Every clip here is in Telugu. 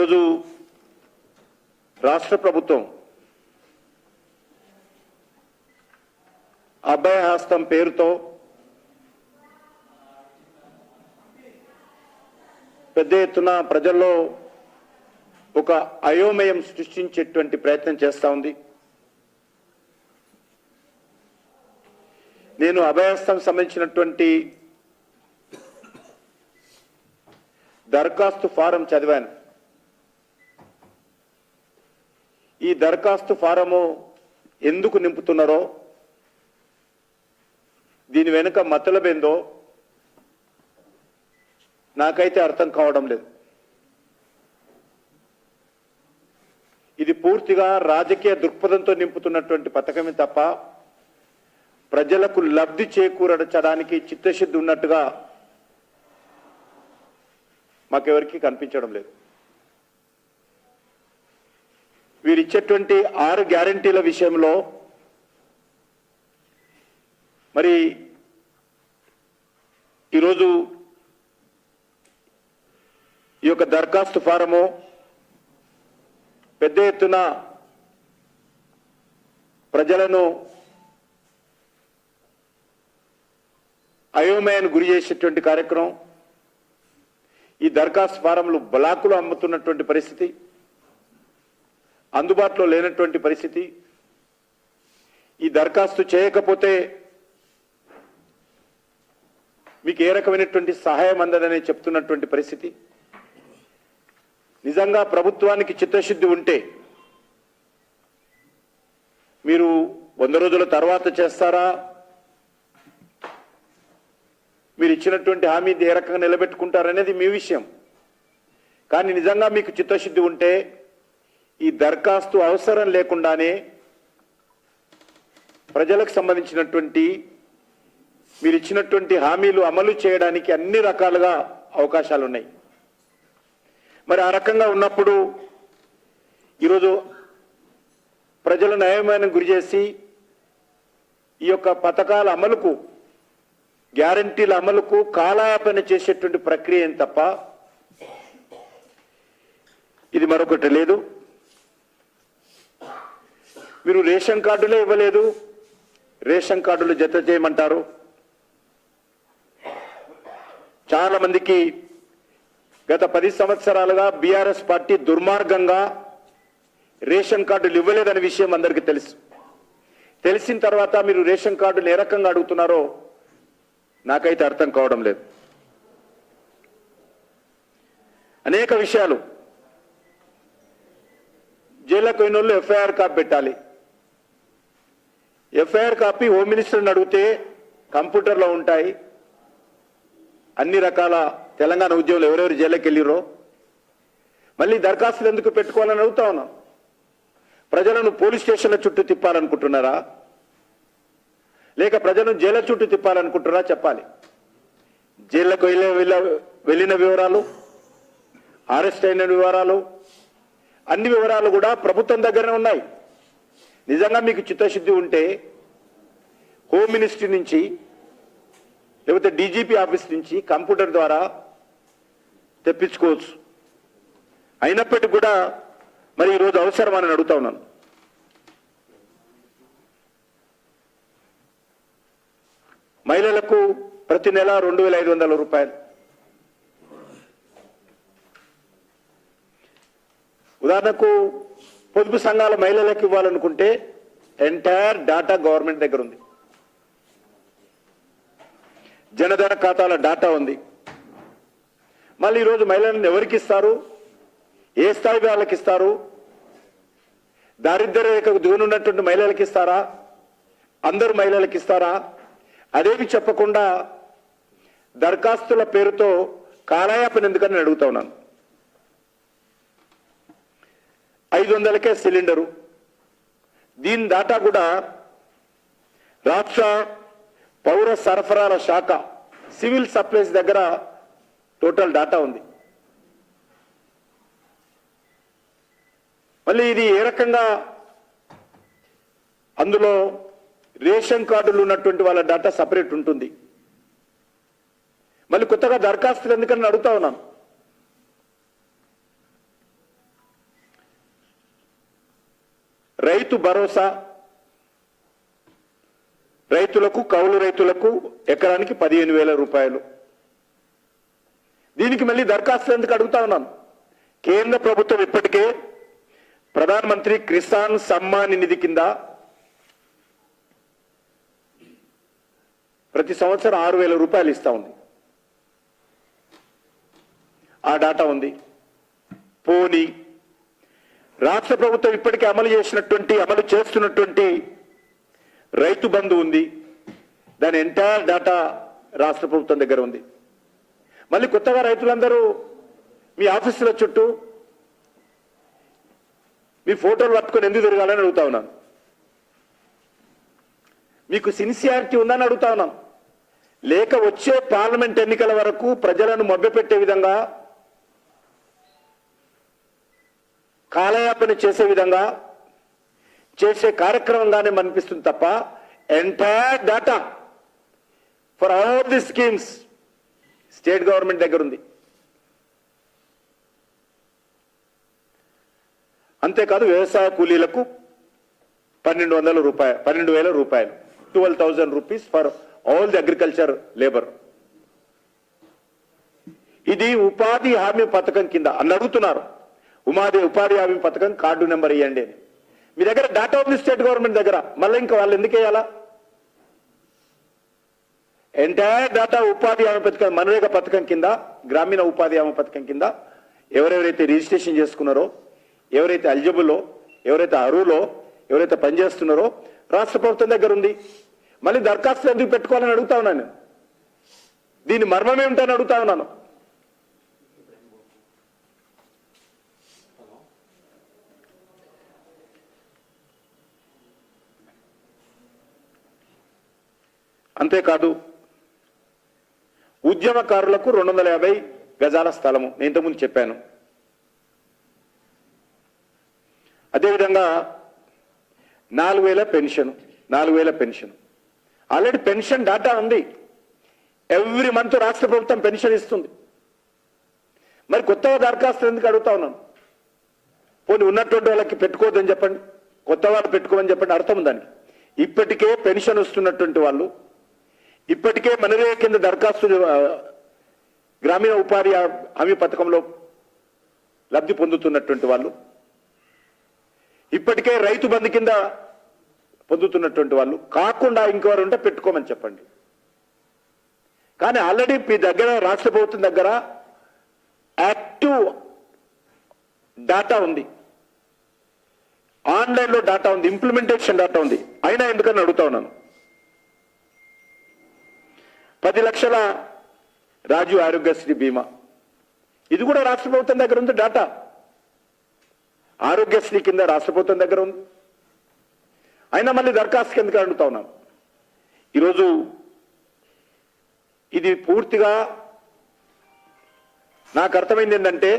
ఈరోజు రాష్ట్ర ప్రభుత్వం అభయ హస్తం పేరుతో పెద్ద ఎత్తున ప్రజల్లో ఒక అయోమయం సృష్టించేటువంటి ప్రయత్నం చేస్తూ ఉంది. నేను అభయహస్తం సంబంధించినటువంటి దరఖాస్తు ఫారం చదివాను. ఈ దరఖాస్తు ఫారము ఎందుకు నింపుతున్నారో దీని వెనుక మతలబేందో నాకైతే అర్థం కావడం లేదు. ఇది పూర్తిగా రాజకీయ దృక్పథంతో నింపుతున్నటువంటి పథకమే తప్ప ప్రజలకు లబ్ధి చేకూరచడానికి చిత్తశుద్ధి ఉన్నట్టుగా మాకెవరికి కనిపించడం లేదు. వీరిచ్చేటువంటి ఆరు గ్యారంటీల విషయంలో మరి ఈరోజు ఈ యొక్క దరఖాస్తు ఫారము పెద్ద ఎత్తున ప్రజలను అయోమయాన్ని గురి చేసేటువంటి కార్యక్రమం. ఈ దరఖాస్తు ఫారంలు బ్లాకులు అమ్ముతున్నటువంటి పరిస్థితి. అందుబాటులో లేనటువంటి పరిస్థితి. ఈ దరఖాస్తు చేయకపోతే మీకు ఏ రకమైనటువంటి సహాయం అందదనే చెప్తున్నటువంటి పరిస్థితి. నిజంగా ప్రభుత్వానికి చిత్తశుద్ధి ఉంటే మీరు వంద రోజుల తర్వాత చేస్తారా? మీరు ఇచ్చినటువంటి హామీ ఏ రకంగా నిలబెట్టుకుంటారనేది మీ విషయం. కానీ నిజంగా మీకు చిత్తశుద్ధి ఉంటే ఈ దరఖాస్తు అవసరం లేకుండానే ప్రజలకు సంబంధించినటువంటి మీరు ఇచ్చినటువంటి హామీలు అమలు చేయడానికి అన్ని రకాలుగా అవకాశాలు ఉన్నాయి మరి ఆ రకంగా ఉన్నప్పుడు ఈరోజు ప్రజల న్యాయమైన గురి చేసి ఈ యొక్క పథకాల అమలుకు గ్యారంటీల అమలుకు కాలాపన చేసేటువంటి ప్రక్రియ తప్ప ఇది మరొకటి లేదు. మీరు రేషన్ కార్డులే ఇవ్వలేదు. రేషన్ కార్డులు జత చేయమంటారు. చాలా మందికి గత పది సంవత్సరాలుగా బీఆర్ఎస్ పార్టీ దుర్మార్గంగా రేషన్ కార్డులు ఇవ్వలేదనే విషయం అందరికీ తెలుసు. తెలిసిన తర్వాత మీరు రేషన్ కార్డులు ఏ రకంగా అడుగుతున్నారో నాకైతే అర్థం కావడం లేదు. అనేక విషయాలు. జైళ్ళకు పోయిన వాళ్ళు ఎఫ్ఐఆర్ కాపీ పెట్టాలి. ఎఫ్ఐఆర్ కాపీ హోమ్ మినిస్టర్ని అడిగితే కంప్యూటర్లో ఉంటాయి. అన్ని రకాల తెలంగాణ ఉద్యోగులు ఎవరెవరు జైలుకి వెళ్ళిరో మళ్ళీ దరఖాస్తులు ఎందుకు పెట్టుకోవాలని అడుగుతా ఉన్నాం. ప్రజలను పోలీస్ స్టేషన్ల చుట్టూ తిప్పాలనుకుంటున్నారా? లేక ప్రజలను జైళ్ళ చుట్టూ తిప్పాలనుకుంటున్నారా చెప్పాలి. జైళ్ళకు వెళ్ళే వెళ్ళ- వెళ్ళిన వివరాలు అరెస్ట్ అయిన వివరాలు అన్ని వివరాలు కూడా ప్రభుత్వం దగ్గరనే ఉన్నాయి. నిజంగా మీకు చిత్తశుద్ధి ఉంటే హోమ్ మినిస్ట్రీ నుంచి లేకపోతే డీజీపీ ఆఫీస్ నుంచి కంప్యూటర్ ద్వారా తెప్పించుకోవచ్చు. అయినప్పటికీ కూడా మరి ఈరోజు అవసరమని అడుగుతా ఉన్నాను. మహిళలకు ప్రతి నెల రెండు వేల ఐదు వందల రూపాయలు. ఉదాహరణకు పొదుపు సంఘాల మహిళలకు ఇవ్వాలనుకుంటే ఎంటైర్ డాటా గవర్నమెంట్ దగ్గర ఉంది. జనధన ఖాతాల డాటా ఉంది. మళ్ళీ ఈరోజు మహిళలను ఎవరికి ఇస్తారు? ఏ స్థాయి వాళ్ళకి ఇస్తారు? దారిద్ర్య రేఖకు దిగునున్నటువంటి మహిళలకు ఇస్తారా? అందరు మహిళలకు ఇస్తారా? అదేమి చెప్పకుండా దరఖాస్తుల పేరుతో కాలయాపన ఎందుకని అడుగుతా ఉన్నాను. ఐదు వందలకే సిలిండరు. దీని దాటా కూడా రాష్ట్ర పౌర సరఫరాల శాఖ సివిల్ సప్లైస్ దగ్గర టోటల్ డాటా ఉంది. మళ్ళీ ఇది ఏ రకంగా అందులో రేషన్ కార్డులు ఉన్నటువంటి వాళ్ళ డాటా సపరేట్ ఉంటుంది. మళ్ళీ కొత్తగా దరఖాస్తులు ఎందుకని అడుగుతా ఉన్నాను. రైతు భరోసా. రైతులకు కౌలు రైతులకు ఎకరానికి పదిహేను వేల రూపాయలు. దీనికి మళ్ళీ దరఖాస్తు ఎందుకు అడుగుతా ఉన్నాను కేంద్ర ప్రభుత్వం ఇప్పటికే ప్రధానమంత్రి కిసాన్ సమ్మాన్ నిధి కింద ప్రతి సంవత్సరం ఆరు వేల రూపాయలు ఇస్తా ఉంది. ఆ డాటా ఉంది. పోనీ రాష్ట్ర ప్రభుత్వం ఇప్పటికే అమలు చేసినటువంటి అమలు చేస్తున్నటువంటి రైతు బంధు ఉంది. దాని ఎంటైర్ డాటా రాష్ట్ర ప్రభుత్వం దగ్గర ఉంది. మళ్ళీ కొత్తగా రైతులందరూ మీ ఆఫీసుల చుట్టూ మీ ఫోటోలు పట్టుకొని ఎందుకు తిరగాలని అడుగుతా ఉన్నాను. మీకు సిన్సియారిటీ ఉందని అడుగుతా ఉన్నాను. లేక వచ్చే పార్లమెంట్ ఎన్నికల వరకు ప్రజలను మభ్యపెట్టే విధంగా కాలయాపన చేసే విధంగా చేసే కార్యక్రమంగానే అనిపిస్తుంది తప్ప entire data for all the schemes state government దగ్గర ఉంది. అంతేకాదు వ్యవసాయ కూలీలకు పన్నెండు వందల రూపాయలు పన్నెండు వేల రూపాయలు twelve thousand rupees for all the agriculture labour ఇది ఉపాధి హామీ పథకం కింద అని అడుగుతున్నారు. ఉమాది ఉపాధి హామీ పథకం కార్డు నెంబర్ ఇవ్వండి అని. మీ దగ్గర డేటా ఉంది స్టేట్ గవర్నమెంట్ దగ్గర. మళ్ళీ ఇంకా వాళ్ళు ఎందుకు వేయాలా ఎంటైర్ డాటా ఉపాధి హామీ పథకం మనరేగా పథకం కింద గ్రామీణ ఉపాధి హామీ పథకం కింద ఎవరెవరైతే రిజిస్ట్రేషన్ చేసుకున్నారో ఎవరైతే ఎలిజిబుల్లో ఎవరైతే అరువులో ఎవరైతే పనిచేస్తున్నారో రాష్ట్ర ప్రభుత్వం దగ్గర ఉంది. మళ్ళీ దరఖాస్తులు ఎందుకు పెట్టుకోవాలని అడుగుతా ఉన్నాను దీని మర్మం ఏమిటని అడుగుతా ఉన్నాను. అంతేకాదు ఉద్యమకారులకు రెండు వందల యాభై గజాల స్థలము. నేను ఇంతకుముందు చెప్పాను. అదేవిధంగా నాలుగు వేల పెన్షన్ నాలుగు వేల పెన్షన్. ఆల్రెడీ పెన్షన్ డాటా ఉంది. ఎవ్రీ మంత్ రాష్ట్ర ప్రభుత్వం పెన్షన్ ఇస్తుంది. మరి కొత్తగా దరఖాస్తు ఎందుకు అడుగుతా ఉన్నాను పోనీ ఉన్నటువంటి వాళ్ళకి పెట్టుకోవద్దని చెప్పండి. కొత్త వాళ్ళు పెట్టుకోమని చెప్పండి. అర్థం దానికి ఇప్పటికే పెన్షన్ వస్తున్నటువంటి వాళ్ళు ఇప్పటికే మనరే కింద దరఖాస్తు గ్రామీణ ఉపాధి హామీ పథకంలో లబ్ధి పొందుతున్నటువంటి వాళ్ళు. ఇప్పటికే రైతు బంధు కింద పొందుతున్నటువంటి వాళ్ళు. కాకుండా ఇంకెవరు ఉంటే పెట్టుకోమని చెప్పండి. కానీ ఆల్రెడీ మీ దగ్గర రాష్ట్ర ప్రభుత్వం దగ్గర యాక్టివ్ డాటా ఉంది. ఆన్లైన్లో డాటా ఉంది ఇంప్లిమెంటేషన్ డాటా ఉంది. అయినా ఎందుకని అడుగుతా ఉన్నాను? పది లక్షల రాజు ఆరోగ్యశ్రీ బీమా. ఇది కూడా రాష్ట్ర ప్రభుత్వం దగ్గర ఉంది డాటా. ఆరోగ్యశ్రీ కింద రాష్ట్ర ప్రభుత్వం దగ్గర ఉంది. అయినా మళ్ళీ దరఖాస్తు ఎందుకు అడుగుతా ఉన్నాం ఈరోజు ఇది పూర్తిగా నాకు అర్థమైంది ఏంటంటే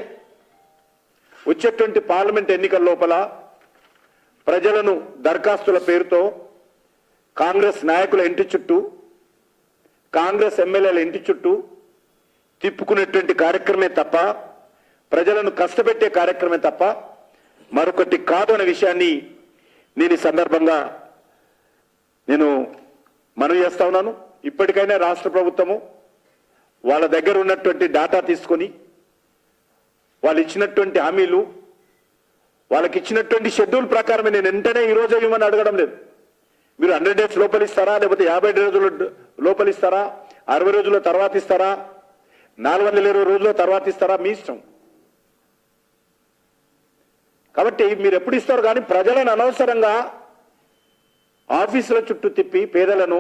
వచ్చేటువంటి పార్లమెంట్ ఎన్నికల లోపల ప్రజలను దరఖాస్తుల పేరుతో కాంగ్రెస్ నాయకుల ఇంటి చుట్టూ కాంగ్రెస్ ఎమ్మెల్యేల ఇంటి చుట్టూ తిప్పుకునేటువంటి కార్యక్రమే తప్ప ప్రజలను కష్టపెట్టే కార్యక్రమే తప్ప మరొకటి కాదు అనే విషయాన్ని నేను ఈ సందర్భంగా నేను మనవి చేస్తా ఉన్నాను. ఇప్పటికైనా రాష్ట్ర ప్రభుత్వము వాళ్ళ దగ్గర ఉన్నటువంటి డాటా తీసుకొని వాళ్ళు ఇచ్చినటువంటి హామీలు వాళ్ళకి ఇచ్చినటువంటి షెడ్యూల్ ప్రకారమే నేను వెంటనే ఈరోజు ఇవ్వమని అడగడం లేదు. మీరు హండ్రెడ్ డేస్ లోపల ఇస్తారా లేకపోతే యాభై రోజులు లోపల ఇస్తారా అరవై రోజుల తర్వాత ఇస్తారా నాలుగు వందల ఇరవై రోజుల తర్వాత ఇస్తారా మీ ఇష్టం. కాబట్టి మీరు ఎప్పుడు ఇస్తారు కానీ ప్రజలను అనవసరంగా ఆఫీసుల చుట్టూ తిప్పి పేదలను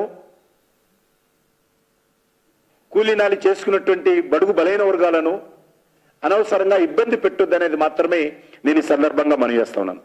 కూలీనాలి చేసుకున్నటువంటి బడుగు బలైన వర్గాలను అనవసరంగా ఇబ్బంది పెట్టొద్దనేది మాత్రమే నేను ఈ సందర్భంగా మనవి చేస్తున్నాను